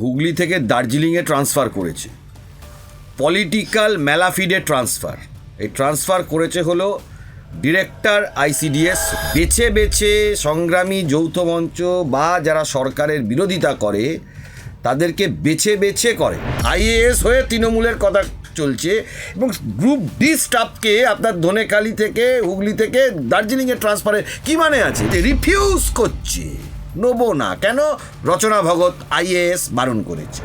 হুগলি থেকে দার্জিলিংয়ে ট্রান্সফার করেছে। Political malafide transfer. এই ট্রান্সফার করেছে হলো ডিরেক্টর আইসিডিএস। বেছে বেছে সংগ্রামী যৌথ মঞ্চ বা যারা সরকারের বিরোধিতা করে, তাদেরকে বেছে বেছে করে। আইএএস হয়ে তৃণমূলের কথা চলছে এবং গ্রুপ ডি স্টাফকে আপনার ধনেকালি থেকে, হুগলি থেকে দার্জিলিংয়ে ট্রান্সফারের কি মানে আছে? রিফিউজ করছে। নেব না। কেন? রচনা ভগত আইএএস বারণ করেছে।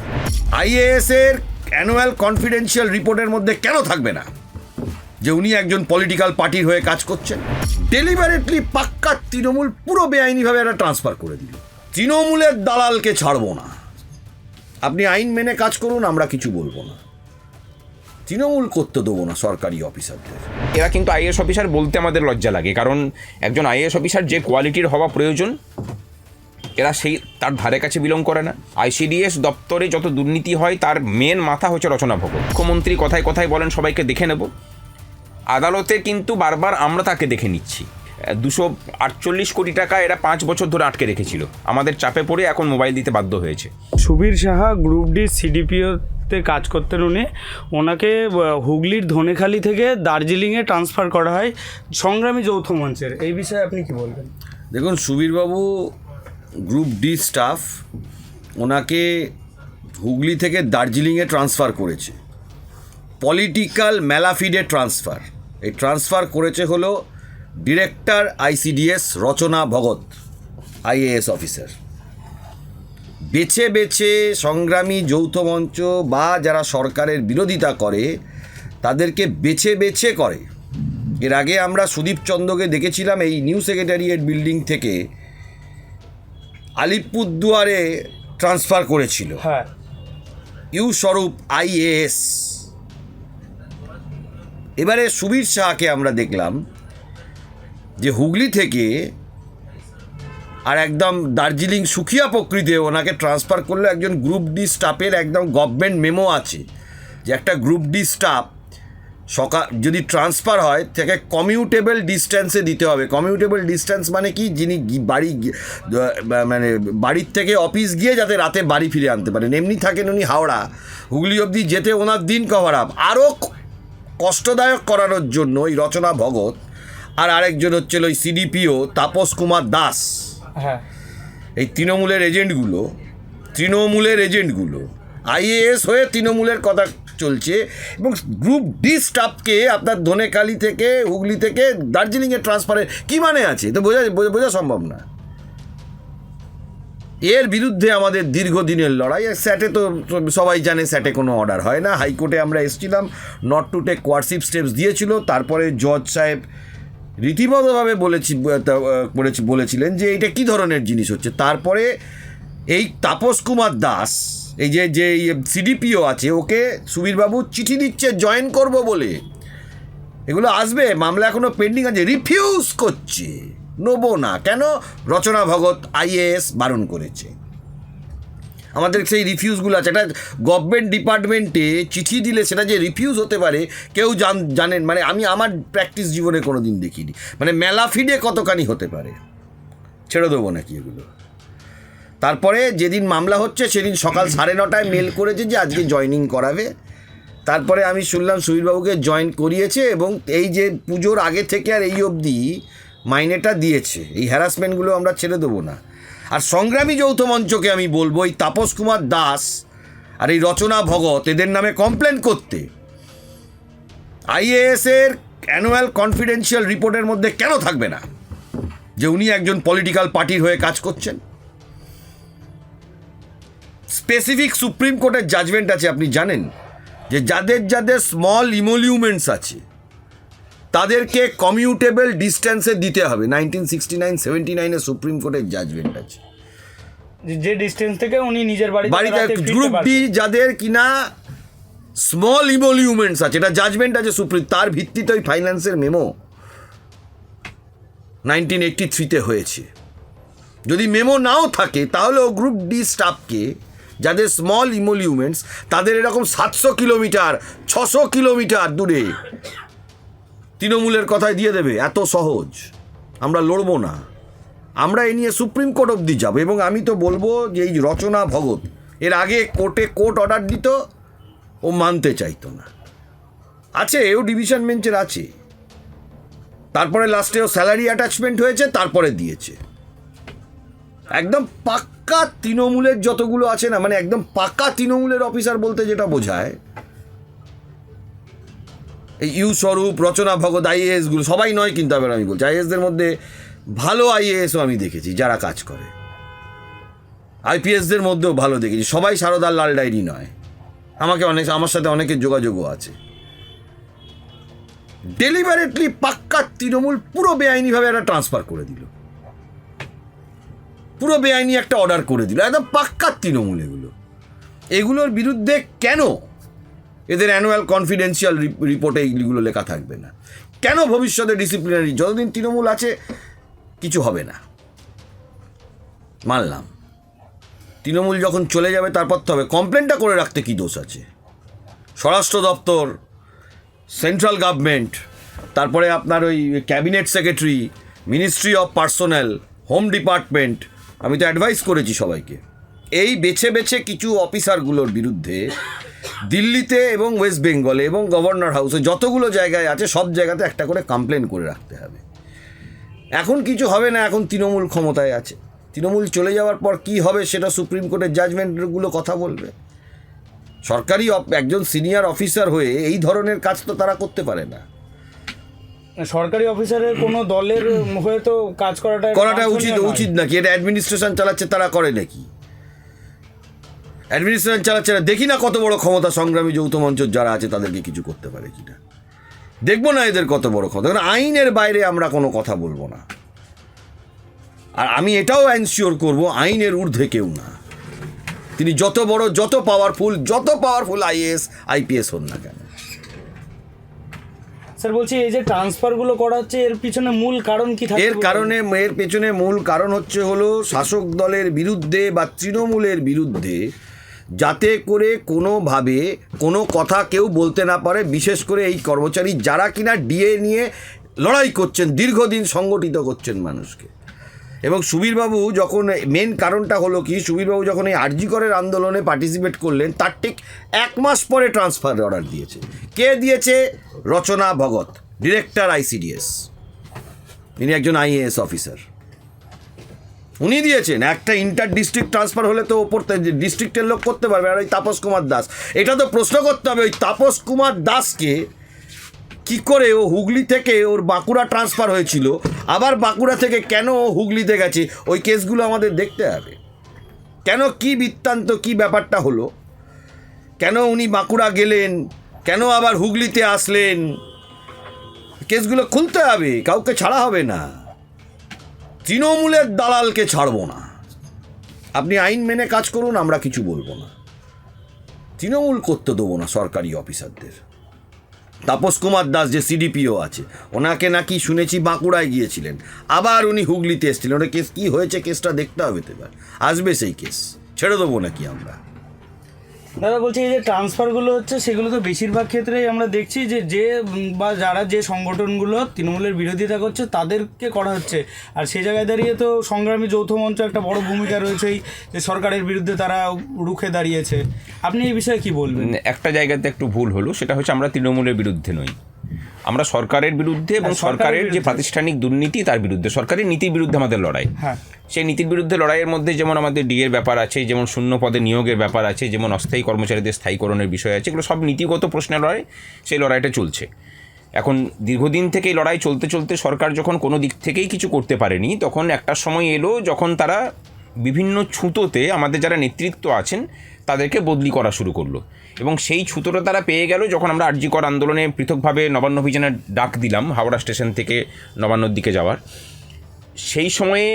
আইএএস এর অ্যানুয়াল কনফিডেন্সিয়াল রিপোর্টের মধ্যে কেন থাকবে না? যে উনি একজন পলিটিক্যাল পার্টির হয়ে কাজ করছেন। ডেলিভারেটলি পাক্কা তৃণমূল পুরো বেআইনিভাবে একটা ট্রান্সফার করে দিল। তৃণমূলের দালালকে ছাড়বো না। আপনি আইন মেনে কাজ করুন, আমরা কিছু বলব না। তৃণমূল করতে দেবো না সরকারি অফিসারদের। এরা কিন্তু আইএস অফিসার বলতে আমাদের লজ্জা লাগে, কারণ একজন আইএস অফিসার যে কোয়ালিটির হওয়া প্রয়োজন এরা সেই তার ধারে কাছে বিলং করে না। আইসিডিএস দপ্তরে যত দুর্নীতি হয় তার মেন মাথা হচ্ছে রচনা ভোগ মুখ্যমন্ত্রী কথায় কথায় বলেন সবাইকে দেখে নেব। আদালতে কিন্তু বারবার আমরা তাকে দেখে নিচ্ছি। দুশো আটচল্লিশ কোটি টাকা এরা পাঁচ বছর ধরে আটকে রেখেছিল। আমাদের চাপে পড়ে এখন মোবাইল দিতে বাধ্য হয়েছে। সুবীর সাহা গ্রুপ ডি সিডিপিওতে কাজ করতেন উনি। ওনাকে হুগলির ধনেখালি থেকে দার্জিলিংয়ে ট্রান্সফার করা হয়। সংগ্রামী যৌথ মঞ্চের। এই বিষয়ে আপনি কি বলবেন? দেখুন সুবীরবাবু গ্রুপ ডি স্টাফ ওনাকে হুগলি থেকে দার্জিলিংয়ে ট্রান্সফার করেছে। Political malafide transfer. এই ট্রান্সফার করেছে হলো director ICDS Rachana Bhagat IAS officer. বেছে বেছে সংগ্রামী যৌথ মঞ্চ বা যারা সরকারের বিরোধিতা করে, তাদেরকে বেছে বেছে করে। এর আগে আমরা সুদীপ চন্দ্রকে দেখেছিলাম এই নিউ সেক্রেটারিয়েট বিল্ডিং থেকে আলিপুরদুয়ারে ট্রান্সফার করেছিল। হ্যাঁ। ইউ স্বরূপ আইএএস এবারে সুবীর শাহকে আমরা দেখলাম যে হুগলি থেকে আর একদম দার্জিলিং সুখিয়া প্রকৃতিতে ওনাকে ট্রান্সফার করল একজন গ্রুপ ডি স্টাফের একদম গভর্নমেন্ট মেমো আছে। যে একটা গ্রুপ ডি স্টাফ সকাল যদি ট্রান্সফার হয় তাকে কমিউটেবল ডিস্ট্যান্সে দিতে হবে। কমিউটেবল ডিস্ট্যান্স মানে কি? যিনি বাড়ি মানে বাড়ির থেকে অফিস গিয়ে যাতে রাতে বাড়ি ফিরে আনতে পারেন। এমনি থাকেন উনি হাওড়া। হুগলি অবধি যেতে ওনার দিন কভার আপ। আরও কষ্টদায়ক করানোর জন্য এই রচনা ভগত আর আরেকজন হচ্ছিল ওই সিডিপিও তাপস কুমার দাস। হ্যাঁ। এই তৃণমূলের এজেন্টগুলো তৃণমূলের এজেন্টগুলো আইএএস হয়ে তৃণমূলের কথা চলছে এবং গ্রুপ ডি স্টাফকে আপনার ধনেকালি থেকে, হুগলি থেকে দার্জিলিংয়ে ট্রান্সফারের কী মানে আছে? তো বোঝা বোঝা- সম্ভব না। এর বিরুদ্ধে আমাদের দীর্ঘদিনের লড়াই। আর স্যাটে তো সবাই জানে স্যাটে কোনো অর্ডার হয় না। হাইকোর্টে আমরা এসেছিলাম not to take coercive steps দিয়েছিল। তারপরে জজ সাহেব রীতিমতভাবে বলেছি, বলেছিলেন যে এটা কি ধরনের জিনিস হচ্ছে? তারপরে এই তাপস কুমার দাস এই যে যে সিডিপিও আছে, ওকে সুবীরবাবু চিঠি দিচ্ছে জয়েন করব বলে। এগুলো আসবে, মামলা এখনও পেন্ডিং আছে রিফিউজ করছে। নেব না। কেন? রচনা ভগত আইএএস বারণ করেছে। আমাদের সেই রিফিউজগুলো আছে। এটা গভর্নমেন্ট ডিপার্টমেন্টে চিঠি দিলে সেটা যে রিফিউজ হতে পারে, কেউ জান, জানেন? মানে আমি আমার প্র্যাকটিস জীবনে কোনো দিন দেখিনি। মানে মেলা ফিডে কতখানি হতে পারে? ছেড়ে দেবো নাকি এগুলো? তারপরে যেদিন মামলা হচ্ছে সেদিন সকাল সাড়ে নটায় মেল করেছে যে আজকে জয়নিং করাবে। তারপরে আমি শুনলাম সুবীরবাবুকে জয়েন করিয়েছে এবং এই যে পুজোর আগে থেকে আর এই অবধি মাইনেটা দিয়েছে, এই হ্যারাসমেন্টগুলো আমরা ছেড়ে দেবো না। আর সংগ্রামী যৌথ মঞ্চকে আমি বলব, এই তাপস কুমার দাস আর এই রচনা ভগত এদের নামে কমপ্লেন করতে। আইএএস এর অ্যানুয়াল কনফিডেন্সিয়াল রিপোর্টের মধ্যে কেন থাকবে না? যে উনি একজন পলিটিক্যাল পার্টির হয়ে কাজ করছেন। স্পেসিফিক সুপ্রিম কোর্টের জাজমেন্ট আছে আপনি জানেন? যে যাদের যাদের স্মল ইমোলিউমেন্টস আছে তাদেরকে কমিউটেবল ডিস্টেন্সে দিতে হবে। নাইনটিন সিক্সটি নাইন সেভেন্টি নাইনে সুপ্রিম কোর্টের জাজমেন্ট আছে। যে- ডিস্টেন্স থেকে উনি নিজের বাড়িতে বাড়িতে গ্রুপ ডি যাদের কিনা স্মল ইমোলিউমেন্টস আছে এটা জাজমেন্ট আছে সুপ্রিম তার ভিত্তিতে ওই ফাইন্যান্সের মেমো নাইনটিন এইটটি থ্রিতে হয়েছে। যদি মেমো নাও থাকে তাহলে ও গ্রুপ ডি স্টাফকে যাদের স্মল ইমোলিউমেন্টস তাদের এরকম সাতশো কিলোমিটার ছশো কিলোমিটার দূরে। তৃণমূলের কথায় দিয়ে দেবে, এত সহজ। আমরা লড়বো না। আমরা এ নিয়ে সুপ্রিম কোর্ট অবধি যাব, এবং আমি তো বলব যে এই রচনা ভগত এর আগে কোর্টে কোর্ট অর্ডার দিত, ও মানতে চাইতো না। আছে, এও ডিভিশন বেঞ্চের আছে। তারপরে লাস্টে ও স্যালারি অ্যাটাচমেন্ট হয়েছে, তারপরে দিয়েছে। একদম পাক্কা তৃণমূলের যতগুলো আছে না মানে একদম পাক্কা তৃণমূলের অফিসার বলতে যেটা বোঝায়, এই ইউ স্বরূপ, রচনা ভগত আইএএসগুলো, সবাই নয় কিন্তু আবার আমি বলছি আইএসদের মধ্যে ভালো আইএএসও আমি দেখেছি, যারা কাজ করে। আইপিএসদের মধ্যেও ভালো দেখেছি, সবাই সারদার লাল ডায়েরি নয়। আমাকে অনেক, আমার সাথে অনেকের যোগাযোগও আছে। ডেলিভারেটলি পাক্কা তৃণমূল পুরো বেআইনিভাবে একটা ট্রান্সফার করে দিল। পুরো বেআইনি একটা অর্ডার করে দিল, একদম পাক্কা তৃণমূল এগুলো। এগুলোর বিরুদ্ধে কেন? এদের অ্যানুয়াল কনফিডেন্সিয়াল রিপোর্টে এইগুলো লেখা থাকবে না। কেন ভবিষ্যতে ডিসিপ্লিনারি যতদিন তৃণমূল আছে, কিছু হবে না? মানলাম। তৃণমূল যখন চলে যাবে, তারপর তো হবে। কমপ্লেনটা করে রাখতে কি দোষ আছে? স্বরাষ্ট্র দপ্তর সেন্ট্রাল গভর্নমেন্ট তারপরে আপনার ওই cabinet secretary ministry of personal home department আমি তো অ্যাডভাইস করেছি সবাইকে। এই বেছে বেছে কিছু অফিসারগুলোর বিরুদ্ধে দিল্লিতে এবং ওয়েস্ট বেঙ্গলে এবং গভর্নর হাউসে যতগুলো জায়গায় আছে, সব জায়গাতে একটা করে কমপ্লেন করে রাখতে হবে। এখন কিছু হবে না, এখন তৃণমূল ক্ষমতায় আছে। তৃণমূল চলে যাওয়ার পর কি হবে সেটা সুপ্রিম কোর্টের জাজমেন্টগুলো কথা বলবে। সরকারি একজন সিনিয়র অফিসার হয়ে এই ধরনের কাজ তো তারা করতে পারে না। সরকারি অফিসারের কোনো দলের হয়ে তো কাজ করাটা করাটা উচিত উচিত নাকি? এটা অ্যাডমিনিস্ট্রেশন চালাচ্ছে তারা করে নাকি? অ্যাডমিনিস্ট্রেশন চালাচ্ছে না। দেখি না কত বড় ক্ষমতা সংগ্রামী যৌথ মঞ্চ যারা আছে তাদেরকে কিছু করতে পারে কিনা। দেখব না এদের কত বড় ক্ষমতা। কারণ আইনের বাইরে আমরা কোনো কথা বলব না। আর আমি এটাও এনশিওর করব আইনের ঊর্ধ্বে কেউ না। তিনি যত বড় যত পাওয়ারফুল যত পাওয়ারফুল আইএস আইপিএস হন না কেন। স্যার বলছি এই যে ট্রান্সফারগুলো করা হচ্ছে এর পিছনে মূল কারণ কি থাকে এর কারণে এর পেছনে মূল কারণ হচ্ছে হলো শাসক দলের বিরুদ্ধে বা তৃণমূলের বিরুদ্ধে যাতে করে কোনোভাবে কোনো কথা কেউ বলতে না পারে বিশেষ করে এই কর্মচারী যারা কিনা ডিএ নিয়ে লড়াই করছেন দীর্ঘদিন সংগঠিত করছেন মানুষকে। এবং সুবীরবাবু যখন মেন কারণটা হলো কি, সুবীরবাবু যখন এই আরজিকরের আন্দোলনে পার্টিসিপেট করলেন, তার ঠিক এক মাস পরে ট্রান্সফার অর্ডার দিয়েছে। কে দিয়েছে? রচনা ভগত ডিরেক্টর আইসিডিএস তিনি একজন আইএএস অফিসার উনি দিয়েছেন। একটা ইন্টার ডিস্ট্রিক্ট ট্রান্সফার হলে তো ওপর ডিস্ট্রিক্টের লোক করতে পারবে। আর ওই তাপস কুমার দাস। এটা তো প্রশ্ন করতে হবে, ওই তাপস কুমার দাসকে কি করে ও হুগলি থেকে ওর বাঁকুড়া ট্রান্সফার হয়েছিল? আবার বাঁকুড়া থেকে কেন ও হুগলিতে গেছে? ওই কেসগুলো আমাদের দেখতে হবে। কেন কি বৃত্তান্ত, কি ব্যাপারটা হলো? কেন উনি বাঁকুড়া গেলেন? কেন আবার হুগলিতে আসলেন? কেসগুলো খুলতে হবে, কাউকে ছাড়া হবে না। তৃণমূলের দালালকে ছাড়বো না। আপনি আইন মেনে কাজ করুন, আমরা কিছু বলব না। তৃণমূল করতে দেবো না সরকারি অফিসারদের। তাপস কুমার দাস যে সিডিপিও আছে, ওনাকে নাকি শুনেছি বাঁকুড়ায় গিয়েছিলেন। আবার উনি হুগলিতে এসেছিলেন। ওটা কেস কী হয়েছে, কেসটা দেখতে হবে তো এবার। আসবে সেই কেস। ছেড়ে দেবো নাকি আমরা? দাদা, বলছি এই যে ট্রান্সফারগুলো হচ্ছে, সেগুলো তো বেশিরভাগ ক্ষেত্রেই আমরা দেখছি যে যে, বা যারা যে সংগঠনগুলো তৃণমূলের বিরোধিতা করছে, তাদেরকে করা হচ্ছে। আর সে জায়গায় দাঁড়িয়ে তো সংগ্রামী যৌথ মঞ্চ একটা বড় ভূমিকা রয়েছেই, যে সরকারের বিরুদ্ধে তারা রুখে দাঁড়িয়েছে। আপনি এই বিষয়ে কি বলবেন? একটা জায়গাতে একটু ভুল হলো, সেটা হচ্ছে আমরা তৃণমূলের বিরুদ্ধে নই। আমরা সরকারের বিরুদ্ধে এবং সরকারের যে প্রাতিষ্ঠানিক দুর্নীতি তার বিরুদ্ধে সরকারের নীতির বিরুদ্ধে আমাদের লড়াই। হ্যাঁ। সেই নীতির বিরুদ্ধে লড়াইয়ের মধ্যে যেমন আমাদের ডিএর ব্যাপার আছে যেমন শূন্য পদে নিয়োগের ব্যাপার আছে যেমন অস্থায়ী কর্মচারীদের স্থায়ীকরণের বিষয় আছে এগুলো সব নীতিগত প্রশ্নের লড়াই সেই লড়াইটা চলছে। এখন দীর্ঘদিন থেকে এই লড়াই চলতে চলতে সরকার যখন কোনো দিক থেকেই কিছু করতে পারেনি তখন একটা সময় এলো যখন তারা বিভিন্ন ছুতোতে আমাদের যারা নেতৃত্ব আছেন তাদেরকে বদলি করা শুরু করল। এবং সেই ছুতোটা তারা পেয়ে গেল যখন আমরা আর্যিকর আন্দোলনে পৃথকভাবে নবান্ন অভিযানের ডাক দিলাম, হাওড়া স্টেশন থেকে নবান্নর দিকে যাওয়ার। সেই সময়ে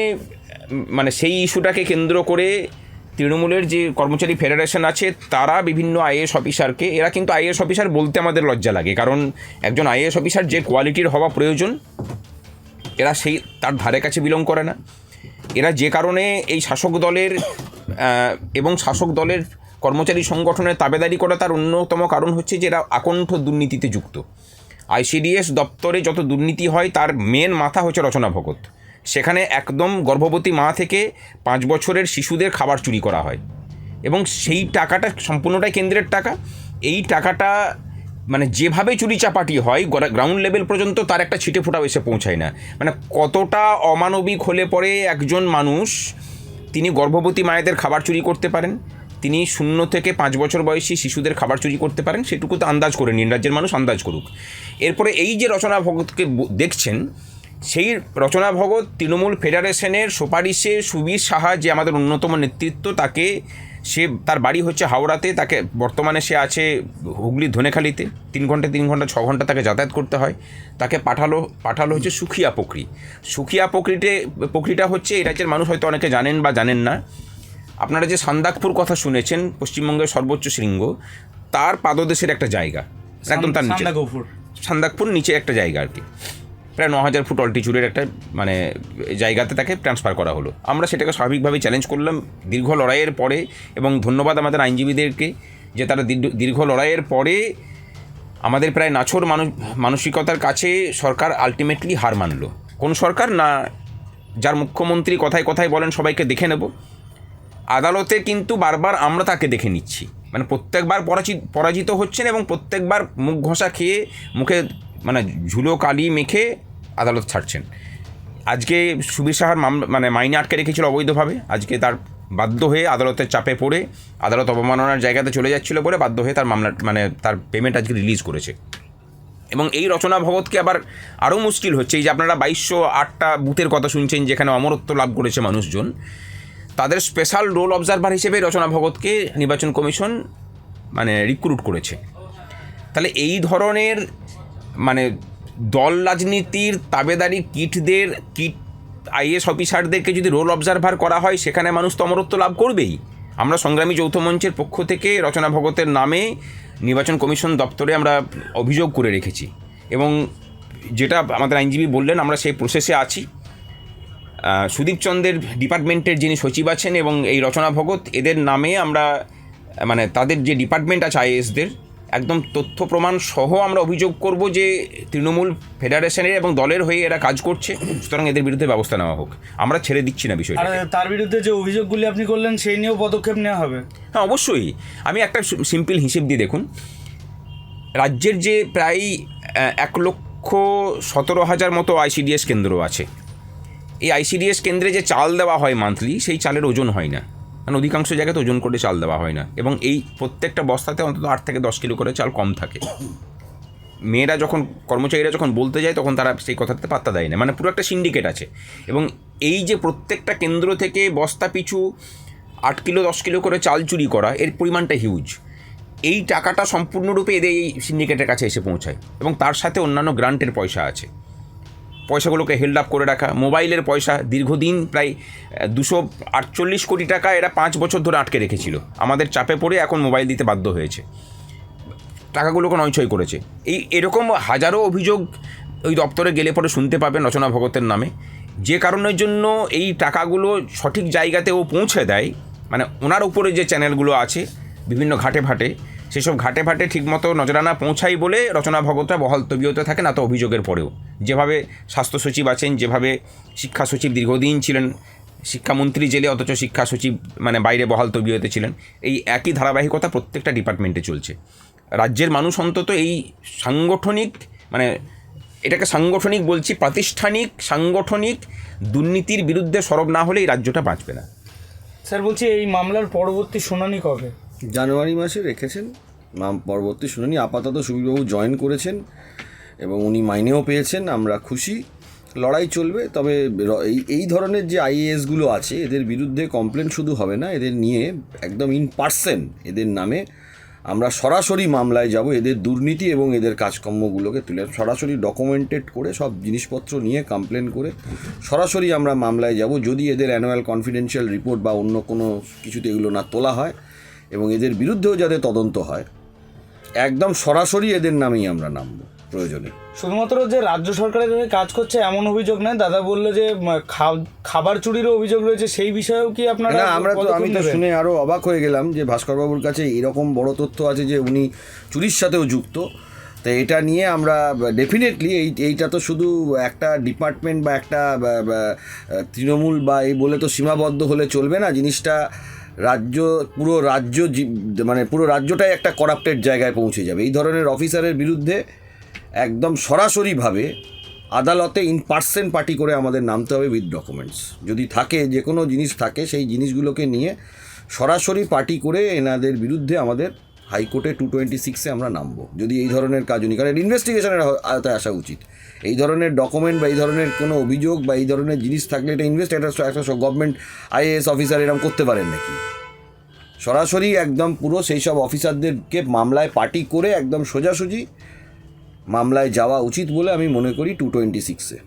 মানে সেই ইস্যুটাকে কেন্দ্র করে তৃণমূলের যে কর্মচারী ফেডারেশন আছে, তারা বিভিন্ন আইএএস অফিসারকে, এরা কিন্তু আইএএস অফিসার বলতে আমাদের লজ্জা লাগে, কারণ একজন আইএএস অফিসার যে কোয়ালিটির হওয়া প্রয়োজন, এরা সেই, তার ধারে কাছে বিলং করে না। এরা যে কারণে এই শাসক দলের এবং শাসক দলের কর্মচারী সংগঠনের তাবেদারি করা তার অন্যতম কারণ হচ্ছে যে এরা আকণ্ঠ দুর্নীতিতে যুক্ত। আইসিডিএস দপ্তরে যত দুর্নীতি হয়, তার মেন মাথা হচ্ছে রচনা ভগত সেখানে একদম গর্ভবতী মা থেকে পাঁচ বছরের শিশুদের খাবার চুরি করা হয়। এবং সেই টাকাটা সম্পূর্ণটাই কেন্দ্রের টাকা। এই টাকাটা মানে যেভাবে চুরি চাপাটি হয় গ্রাউন্ড লেভেল পর্যন্ত তার একটা ছিটে ফোটাও এসে পৌঁছায় না। মানে কতটা অমানবিক হলে পরে একজন মানুষ, তিনি গর্ভবতী মায়েদের খাবার চুরি করতে পারেন? তিনি শূন্য থেকে পাঁচ বছর বয়সী শিশুদের খাবার চুরি করতে পারেন সেটুকু তো আন্দাজ করে নিন, রাজ্যের মানুষ আন্দাজ করুক। এরপরে এই যে রচনা ভগতকে দেখছেন, সেই রচনা ভগত তৃণমূল ফেডারেশনের সুপারিশে সুবীর সাহা যে আমাদের অন্যতম নেতৃত্ব, তাকে সে, তার বাড়ি হচ্ছে হাওড়াতে, তাকে বর্তমানে সে আছে হুগলির ধনেখালিতে। তিন ঘণ্টা তিন ঘণ্টা, ছ ঘণ্টা তাকে যাতায়াত করতে হয়। তাকে পাঠালো পাঠালো হচ্ছে সুখিয়া পকরি সুখিয়া পকরিতে পকরিটা হচ্ছে, এই রাজ্যের মানুষ হয়তো অনেকে জানেন বা জানেন না আপনারা যে সান্দাকপুর কথা শুনেছেন পশ্চিমবঙ্গের সর্বোচ্চ শৃঙ্গ তার পাদদেশের একটা জায়গা একদম তার নিচে। সান্দাকপুর নিচে একটা জায়গা আর কি। প্রায় ন হাজার ফুট অল্টিচুডের একটা মানে জায়গাতে তাকে ট্রান্সফার করা হলো। আমরা সেটাকে স্বাভাবিকভাবে চ্যালেঞ্জ করলাম। দীর্ঘ লড়াইয়ের পরে এবং ধন্যবাদ আমাদের আইনজীবীদেরকে যে তারা দীর্ঘ- দীর্ঘ লড়াইয়ের পরে আমাদের প্রায় নাছর মানুষ মানসিকতার কাছে সরকার আলটিমেটলি হার মানল। কোন সরকার না যার মুখ্যমন্ত্রী কথায় কথায় বলেন সবাইকে দেখে নেব। আদালতে কিন্তু বারবার আমরা তাকে দেখে নিচ্ছি। মানে প্রত্যেকবার পরাজিত পরাজিত হচ্ছেন এবং প্রত্যেকবার মুখ ঘষা খেয়ে মুখে মানে ঝুলো কালি মেখে আদালত ছাড়ছেন। আজকে সুবীর সাহার মামলা মানে মাইনে আটকে রেখেছিল অবৈধভাবে। আজকে তার বাধ্য হয়ে আদালতের চাপে পড়ে আদালত অবমাননার জায়গাতে চলে যাচ্ছিল বলে বাধ্য হয়ে তার মামলা মানে তার পেমেন্ট আজকে রিলিজ করেছে। এবং এই রচনা ভগতকে আবার আরও মুশকিল হচ্ছে। এই যে আপনারা বাইশশো আটটা বুথের কথা শুনছেন যেখানে অমরত্ব লাভ করেছে মানুষজন তাদের স্পেশাল রোল অবজারভার হিসেবে রচনা ভগতকে নির্বাচন কমিশন মানে রিক্রুট করেছে। তাহলে এই ধরনের মানে দল রাজনীতির তাবেদারি কিটদের, কিট আইএস অফিসারদেরকে যদি রোল অবজারভার করা হয়, সেখানে মানুষ তো অমরত্ব লাভ করবেই। আমরা সংগ্রামী যৌথ মঞ্চের পক্ষ থেকে রচনা ভগতের নামে নির্বাচন কমিশন দপ্তরে আমরা অভিযোগ করে রেখেছি। এবং যেটা আমাদের আইনজীবী বললেন, আমরা সেই প্রসেসে আছি। আহ, সুদীপ চন্দের ডিপার্টমেন্টের যিনি সচিব আছেন এবং এই রচনা ভগত এদের নামে আমরা মানে তাদের যে ডিপার্টমেন্ট আছে আইএসদের একদম তথ্য প্রমাণ সহ আমরা অভিযোগ করব যে তৃণমূল ফেডারেশনের এবং দলের হয়ে এরা কাজ করছে সুতরাং এদের বিরুদ্ধে ব্যবস্থা নেওয়া হোক। আমরা ছেড়ে দিচ্ছি না বিষয়টা তার বিরুদ্ধে যে অভিযোগগুলি আপনি করলেন সেই নিয়েও পদক্ষেপ নেওয়া হবে? হ্যাঁ অবশ্যই। আমি একটা সিম্পল হিসেব দিয়ে দেখুন। রাজ্যের যে প্রায় এক লক্ষ সতেরো হাজার মতো আইসিডিএস কেন্দ্র আছে। এই আইসিডিএস কেন্দ্রে যে চাল দেওয়া হয় মান্থলি সেই চালের ওজন হয় না। কারণ অধিকাংশ জায়গাতে ওজন করে চাল দেওয়া হয় না। এবং এই প্রত্যেকটা বস্তাতে অন্তত আট থেকে দশ কিলো করে চাল কম থাকে। মেয়েরা যখন, কর্মচারীরা যখন বলতে যায়, তখন তারা সেই কথাতে পাত্তা দেয় না। মানে পুরো একটা সিন্ডিকেট আছে। এবং এই যে প্রত্যেকটা কেন্দ্র থেকে বস্তা পিছু আট কিলো, দশ কিলো করে চাল চুরি করা, এর পরিমাণটা হিউজ এই টাকাটা সম্পূর্ণরূপে এদের এই সিন্ডিকেটের কাছে এসে পৌঁছায়। এবং তার সাথে অন্যান্য গ্রান্টের পয়সা আছে। পয়সাগুলোকে হেল্ড আপ করে রাখা। মোবাইলের পয়সা দীর্ঘদিন প্রায় দুশো আটচল্লিশ কোটি টাকা এরা পাঁচ বছর ধরে আটকে রেখেছিল। আমাদের চাপে পড়ে এখন মোবাইল দিতে বাধ্য হয়েছে। টাকাগুলোকে নয়ছয় করেছে। এই এরকম হাজারো অভিযোগ ওই দপ্তরে গেলে পরে শুনতে পাবেন রচনা ভগতের নামে। যে কারণের জন্য এই টাকাগুলো সঠিক জায়গাতে ও পৌঁছে দেয় মানে ওনার উপরে যে চ্যানেলগুলো আছে, বিভিন্ন ঘাটে ফাটে সেসব ঘাটে ফাটে ঠিকমতো নজরানা পৌঁছাই বলে রচনা ভগতরা বহাল তবিয়তে থাকে না তো অভিযোগের পরেও। যেভাবে স্বাস্থ্য সচিব আছেন, যেভাবে শিক্ষা সচিব দীর্ঘদিন ছিলেন, শিক্ষামন্ত্রী জেলে অথচ শিক্ষা সচিব মানে বাইরে বহাল তবিয়তে ছিলেন, এই একই ধারাবাহিকতা প্রত্যেকটা ডিপার্টমেন্টে চলছে। রাজ্যের মানুষ অন্তত এই সাংগঠনিক মানে এটাকে সাংগঠনিক বলছি, প্রাতিষ্ঠানিক সাংগঠনিক দুর্নীতির বিরুদ্ধে সরব না হলে এই রাজ্যটা বাঁচবে না। স্যার, বলছি এই মামলার পরবর্তী শুনানি কবে? জানুয়ারি মাসে রেখেছেন। মাম- পরবর্তী শুনানি। আপাতত সুবীরবাবু জয়েন করেছেন এবং উনি মাইনেও পেয়েছেন। আমরা খুশি। লড়াই চলবে। তবে এই এই ধরনের যে আইএএসগুলো আছে, এদের বিরুদ্ধে কমপ্লেন শুধু হবে না। এদের নিয়ে একদম ইন পার্সেন এদের নামে আমরা সরাসরি মামলায় যাব। এদের দুর্নীতি এবং এদের কাজকর্মগুলোকে তুলে সরাসরি ডকুমেন্টেড করে, সব জিনিসপত্র নিয়ে কমপ্লেন করে সরাসরি আমরা মামলায় যাব। যদি এদের অ্যানুয়াল কনফিডেন্সিয়াল রিপোর্ট বা অন্য কোনো কিছুতে এগুলো না তোলা হয় এবং এদের বিরুদ্ধেও যাতে তদন্ত হয়। একদম সরাসরি এদের নামেই আমরা নামবো প্রয়োজনে। শুধুমাত্র যে রাজ্য সরকারের কাজ করছে এমন অভিযোগ নয় দাদা বলল যে খাবার চুরিরও অভিযোগ রয়েছে সেই বিষয়েও কি আপনারা না আমরা তো আমি তো শুনে আরও অবাক হয়ে গেলাম যে ভাস্করবাবুর কাছে এরকম বড় তথ্য আছে যে উনি চুরির সাথেও যুক্ত। তো এটা নিয়ে আমরা ডেফিনেটলি এই এইটা তো শুধু একটা ডিপার্টমেন্ট বা একটা তৃণমূল বা এই বলে তো সীমাবদ্ধ হলে চলবে না। জিনিসটা রাজ্য, পুরো রাজ্য মানে পুরো রাজ্যটাই একটা করাপ্টেড জায়গায় পৌঁছে যাবে। এই ধরনের অফিসারের বিরুদ্ধে একদম সরাসরিভাবে আদালতে ইন পার্সেন পার্টি করে আমাদের নামতে হবে উইথ ডকুমেন্টস যদি থাকে যে কোনো জিনিস থাকে, সেই জিনিসগুলোকে নিয়ে সরাসরি পার্টি করে এনাদের বিরুদ্ধে আমাদের হাইকোর্টে টু টোয়েন্টি সিক্সে আমরা নামবো। যদি এই ধরনের কাজ উনি কারণ ইনভেস্টিগেশনের আওতায় আসা উচিত। এই ধরনের ডকুমেন্ট বা এই ধরনের কোনো অভিযোগ বা এই ধরনের জিনিস থাকলে এটা ইনভেস্ট একটা একটা গভর্নমেন্ট আইএএস অফিসার এরকম করতে পারেন নাকি? সরাসরি একদম পুরো সেই সব অফিসারদেরকে মামলায় পার্টি করে একদম সোজাসুজি মামলায় যাওয়া উচিত বলে আমি মনে করি টু টোয়েন্টি সিক্সে